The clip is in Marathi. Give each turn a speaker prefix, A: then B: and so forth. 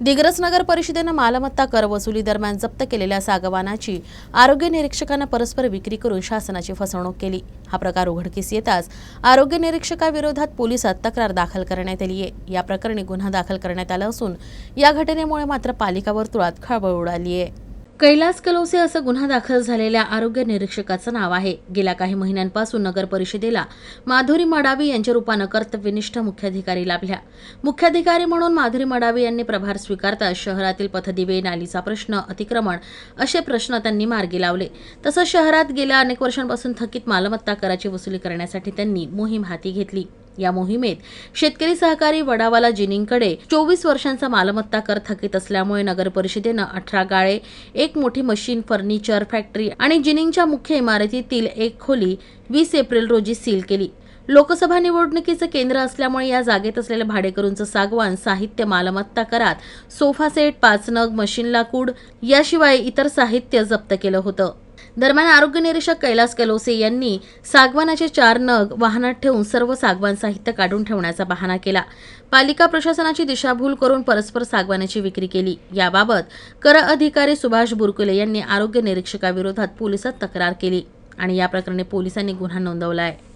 A: दिग्रस नगर परिषदेनं मालमत्ता कर वसुली दरम्यान जप्त केलेल्या सागवानाची आरोग्य निरीक्षकानं परस्पर विक्री करून शासनाची फसवणूक केली. हा प्रकार उघडकीस येताच आरोग्य निरीक्षकाविरोधात पोलिसात तक्रार दाखल करण्यात आली आहे. या प्रकरणी गुन्हा दाखल करण्यात आला असून या घटनेमुळे मात्र पालिका वर्तुळात खळबळ उडाली आहे. कैलास कलोसे असं गुन्हा दाखल झालेल्या आरोग्य निरीक्षकाचं नाव आहे. गेल्या काही महिन्यांपासून नगर परिषदेला माधुरी मडावी यांच्या रूपानं कर्तव्यनिष्ठ मुख्याधिकारी लाभल्या. मुख्याधिकारी म्हणून माधुरी मडावी यांनी प्रभार स्वीकारताच शहरातील पथदिवे नालीचा प्रश्न अतिक्रमण असे प्रश्न त्यांनी मार्गी लावले. तसंच शहरात गेल्या अनेक वर्षांपासून थकीत मालमत्ता कराची वसुली करण्यासाठी त्यांनी मोहीम हाती घेतली. या मोहिमेत शेतकरी सहकारी वडावाला जिनिंगकडे चोवीस वर्षांचा मालमत्ता कर थकीत असल्यामुळे नगर परिषदेनं अठरा गाळे एक मोठी मशीन फर्निचर फॅक्टरी आणि जिनिंगच्या मुख्य इमारतीतील एक खोली वीस एप्रिल रोजी सील केली. लोकसभा निवडणुकीचं केंद्र असल्यामुळे या जागेत असलेल्या भाडेकरूंचं सागवान साहित्य मालमत्ता करात सोफा सेट पाच नग मशीन लाकूड याशिवाय इतर साहित्य जप्त केलं होतं. दरम्यान आरोग्य निरीक्षक कैलास कलोसे यांनी सागवानाचे चार नग वाहनात ठेवून सर्व सागवान साहित्य काढून ठेवण्याचा बहाणा केला. पालिका प्रशासनाची दिशाभूल करून परस्पर सागवानाची विक्री केली. याबाबत कर अधिकारी सुभाष बुरकुले यांनी आरोग्य निरीक्षकाविरोधात पोलिसात तक्रार केली आणि या प्रकरणी पोलिसांनी गुन्हा नोंदवला आहे